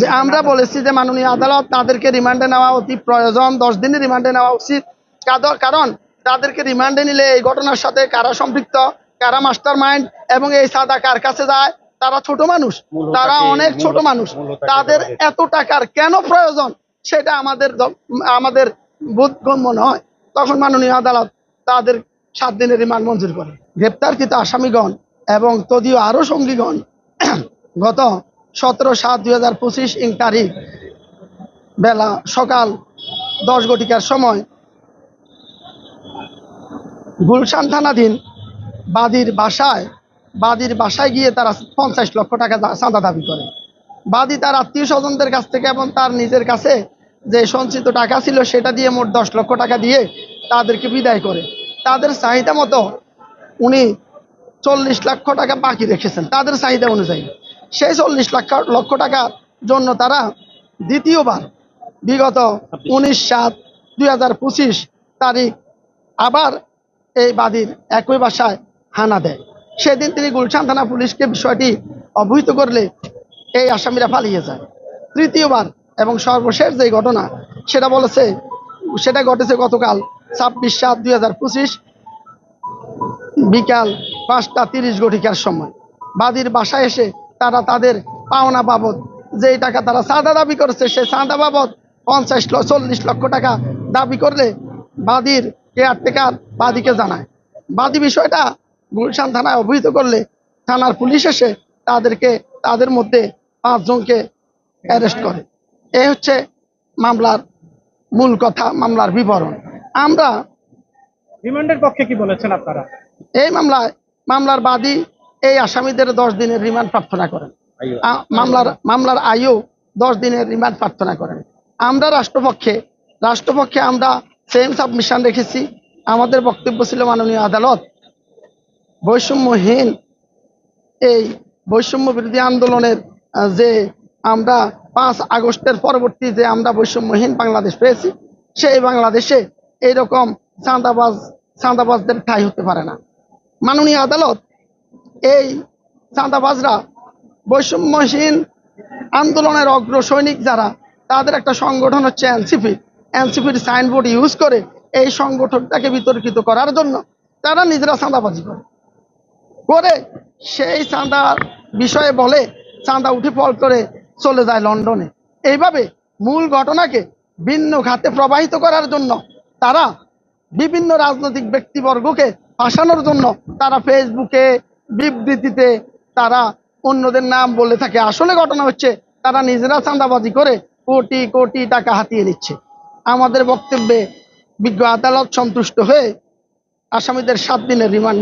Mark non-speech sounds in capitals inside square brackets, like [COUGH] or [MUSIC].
যে আমরা বলেছি যে মাননীয় আদালত তাদেরকে রিমান্ডে নেওয়া অতি প্রয়োজন, দশ দিনের রিমান্ডে নেওয়া উচিত। কারণ তাদেরকে রিমান্ডে নিলে এই ঘটনার সাথে কারা সম্পৃক্ত? কারা মাস্টার মাইন্ড এবং এই সাদা কার কাছে যায় তারা ছোট মানুষ। তারা অনেক ছোট মানুষ। তাদের এত টাকার কেন প্রয়োজন? সেটা আমাদের আমাদের বোধগম্য নয়। তখন মাননীয় আদালত তাদের সাত দিনের রিমান্ড মঞ্জুর করে। গ্রেপ্তারকৃত আসামিগণ এবং তদীয় আরও সঙ্গীগণ [CLEARS THROAT] গত সতেরো সাত দুই হাজার পঁচিশ ইং তারিখ বেলা সকাল দশ ঘটিকার সময় গুলশান থানাধীন বাদীর বাসায় বাদীর বাসায় গিয়ে তারা পঞ্চাশ লক্ষ টাকা চাঁদা দাবি করে। বাদী তার আত্মীয় স্বজনদের কাছ থেকে এবং তার নিজের কাছে যে সঞ্চিত টাকা ছিল সেটা দিয়ে মোট দশ লক্ষ টাকা দিয়ে তাদেরকে বিদায় করে। তাদের চাহিদা মতো উনি চল্লিশ লক্ষ টাকা বাকি রেখেছেন, তাদের চাহিদা অনুযায়ী। সেই চল্লিশ লক্ষ লক্ষ টাকার জন্য তারা দ্বিতীয়বার বিগত উনিশ সাত দুই তারিখ আবার এই বাদীর একই বাসায় হানা দেয়। সেদিন তিনি গুলশান থানা পুলিশকে বিষয়টি অবহিত করলে এই আসামিরা পালিয়ে যায়। তৃতীয়বার এবং সর্বশেষ যে ঘটনা, সেটা বলেছে, সেটা ঘটেছে গতকাল ছাব্বিশ সাত দুই বিকাল পাঁচটা তিরিশ ঘটিকার সময়। বাদির বাসায় এসে তারা তাদের পাওনা বাবদ, যেই টাকা তারা চাঁদা দাবি করেছে, সেই চাঁদা বাবদ পঞ্চাশ চল্লিশ লক্ষ টাকা দাবি করলে বাদির কেয়ারটেকার বাদিকে জানায়। বাদী বিষয়টা গুলশান থানায় অবহিত করলে থানার পুলিশ এসে তাদেরকে তাদের মধ্যে পাঁচজনকে অ্যারেস্ট করে। এই হচ্ছে মামলার মূল কথা মামলার বিবরণ। আমরা রিমান্ডের পক্ষে কি বলেছেন আপনারা? এই মামলায় মামলার বাদী এই আসামিদের দশ দিনের রিমান্ড প্রার্থনা করেন। মামলার মামলার আয়ু দশ দিনের রিমান্ড প্রার্থনা করেন। আমরা রাষ্ট্রপক্ষে রাষ্ট্রপক্ষে আমরা সেম সাবমিশন রেখেছি। আমাদের বক্তব্য ছিল মাননীয় আদালত। বৈষম্যহীন এই বৈষম্য বিরোধী আন্দোলনের যে আমরা পাঁচ আগস্টের পরবর্তী যে আমরা বৈষম্যহীন বাংলাদেশ পেয়েছি, সেই বাংলাদেশে এইরকম চাঁদাবাজ, চাঁদাবাজদের ঠাঁই হতে পারে না। মাননীয় আদালত এই চাঁদাবাজরা বৈষম্যহীন আন্দোলনের অগ্র সৈনিক যারা, তাদের একটা সংগঠন হচ্ছে এনসিপি। এনসিপির সাইনবোর্ড ইউজ করে এই সংগঠনটাকে বিতর্কিত করার জন্য তারা নিজেরা চাঁদাবাজি করে। করে সেই চাঁদার বিষয়ে বলে চাঁদা উঠে ফল করে চলে যায় লন্ডনে। এইভাবে মূল ঘটনাকে ভিন্ন খাতে প্রবাহিত করার জন্য তারা বিভিন্ন রাজনৈতিক ব্যক্তিবর্গকে ফাঁসানোর জন্য তারা ফেসবুকে বিবৃতিতে তারা অন্যদের নাম বলে থাকে। আসলে ঘটনা হচ্ছে তারা নিজেরা চাঁদাবাজি করে কোটি কোটি টাকা হাতিয়ে নিচ্ছে। আমাদের বক্তব্যে বিজ্ঞ আদালত সন্তুষ্ট হয়ে আসামিদের সাত দিনের রিমান্ড